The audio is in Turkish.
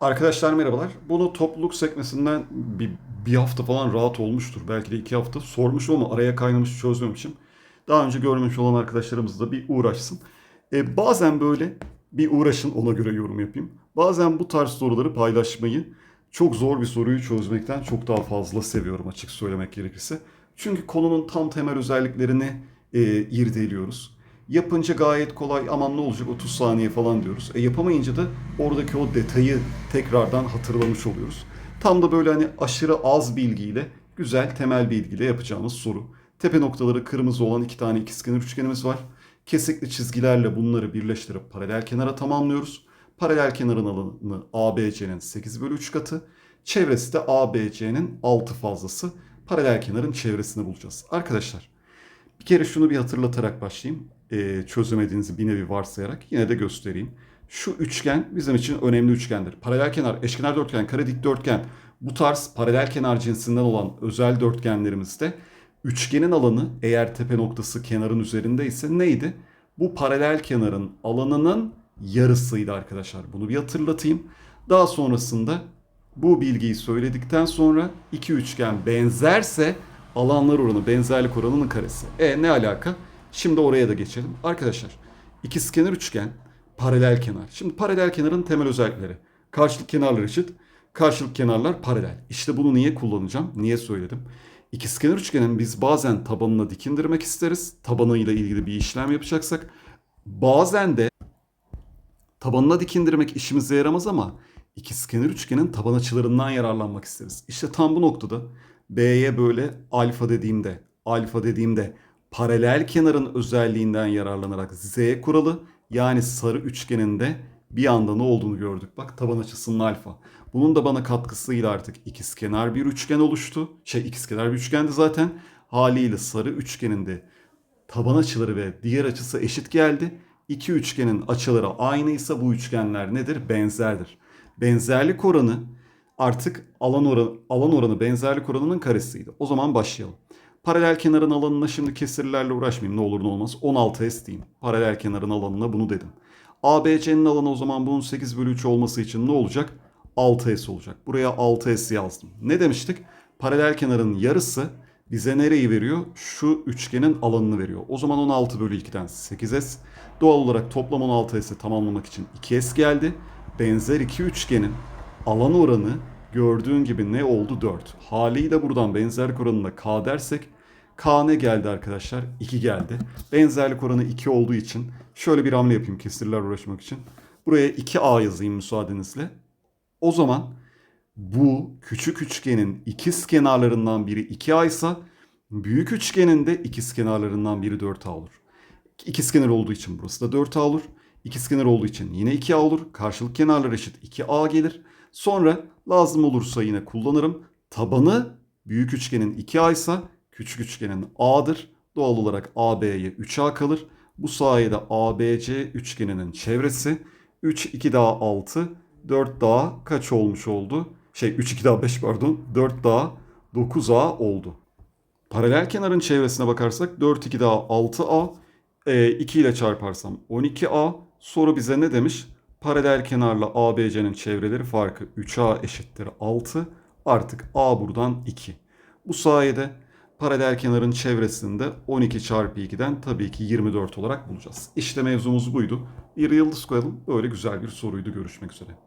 Arkadaşlar merhabalar. Bunu topluluk sekmesinden bir, bir hafta falan rahat olmuştur. Belki de iki hafta sormuşum ama araya kaynamış çözmemişim. Daha önce görmemiş olan arkadaşlarımız da bir uğraşsın. E, bazen böyle bir uğraşın ona göre yorum yapayım. Bazen bu tarz soruları paylaşmayı çok zor bir soruyu çözmekten çok daha fazla seviyorum açık söylemek gerekirse. Çünkü konunun tam temel özelliklerini e, irdeliyoruz. Yapınca gayet kolay aman ne olacak 30 saniye falan diyoruz. E yapamayınca da oradaki o detayı tekrardan hatırlamış oluyoruz. Tam da böyle hani aşırı az bilgiyle güzel temel bilgiyle yapacağımız soru. Tepe noktaları kırmızı olan iki tane ikizkenar üçgenimiz var. Kesikli çizgilerle bunları birleştirip paralel kenara tamamlıyoruz. Paralel kenarın alanı ABC'nin 8 bölü 3 katı. Çevresi de ABC'nin 6 fazlası. Paralel kenarın çevresini bulacağız. Arkadaşlar bir kere şunu bir hatırlatarak başlayayım. Ee, çözemediğinizi bir nevi varsayarak yine de göstereyim. Şu üçgen bizim için önemli üçgendir. Paralel kenar, eşkenar dörtgen, kare dikdörtgen bu tarz paralel kenar cinsinden olan özel dörtgenlerimizde üçgenin alanı eğer tepe noktası kenarın üzerinde ise neydi? Bu paralel kenarın alanının yarısıydı arkadaşlar. Bunu bir hatırlatayım. Daha sonrasında bu bilgiyi söyledikten sonra iki üçgen benzerse alanlar oranı benzerlik oranının karesi. E ne alaka? Şimdi oraya da geçelim. Arkadaşlar ikizkenar üçgen paralel kenar. Şimdi paralel kenarın temel özellikleri. Karşılık kenarlar eşit. Karşılık kenarlar paralel. İşte bunu niye kullanacağım? Niye söyledim? İkizkenar üçgenin biz bazen tabanına dik indirmek isteriz. Tabanıyla ilgili bir işlem yapacaksak. Bazen de tabanına dik indirmek işimize yaramaz ama ikizkenar üçgenin taban açılarından yararlanmak isteriz. İşte tam bu noktada B'ye böyle alfa dediğimde, alfa dediğimde paralel kenarın özelliğinden yararlanarak Z kuralı yani sarı üçgeninde bir anda ne olduğunu gördük. Bak taban açısının alfa. Bunun da bana katkısıyla artık ikizkenar bir üçgen oluştu. Şey ikizkenar bir üçgendi zaten. Haliyle sarı üçgeninde taban açıları ve diğer açısı eşit geldi. İki üçgenin açıları aynıysa bu üçgenler nedir? Benzerdir. Benzerlik oranı artık alan oranı, alan oranı benzerlik oranının karesiydi. O zaman başlayalım. Paralel kenarın alanına şimdi kesirlerle uğraşmayayım ne olur ne olmaz. 16S diyeyim. Paralel kenarın alanına bunu dedim. ABC'nin alanı o zaman bunun 8 bölü 3 olması için ne olacak? 6S olacak. Buraya 6S yazdım. Ne demiştik? Paralel kenarın yarısı bize nereyi veriyor? Şu üçgenin alanını veriyor. O zaman 16 bölü 2'den 8S. Doğal olarak toplam 16S'i tamamlamak için 2S geldi. Benzer iki üçgenin alan oranı gördüğün gibi ne oldu? 4. Haliyle buradan benzerlik oranına K dersek K ne geldi arkadaşlar? 2 geldi. Benzerlik oranı 2 olduğu için şöyle bir hamle yapayım kesirler uğraşmak için. Buraya 2A yazayım müsaadenizle. O zaman bu küçük üçgenin ikiz kenarlarından biri 2A ise büyük üçgenin de ikiz kenarlarından biri 4A olur. İkiz kenar olduğu için burası da 4A olur. İkiz kenar olduğu için yine 2A olur. Karşılık kenarlar eşit 2A gelir. Sonra lazım olursa yine kullanırım. Tabanı büyük üçgenin 2A ise küçük üçgenin A'dır. Doğal olarak AB'ye 3A kalır. Bu sayede ABC üçgeninin çevresi 3, 2 daha 6, 4 daha kaç olmuş oldu? Şey 3, 2 daha 5 pardon. 4 daha 9A oldu. Paralel kenarın çevresine bakarsak 4, 2 daha 6A. E, 2 ile çarparsam 12A. Soru bize ne demiş? Paralel kenarla ABC'nin çevreleri farkı 3A eşittir 6. Artık A buradan 2. Bu sayede paralel kenarın çevresinde 12 çarpı 2'den tabii ki 24 olarak bulacağız. İşte mevzumuz buydu. Bir yıldız koyalım. Böyle güzel bir soruydu. Görüşmek üzere.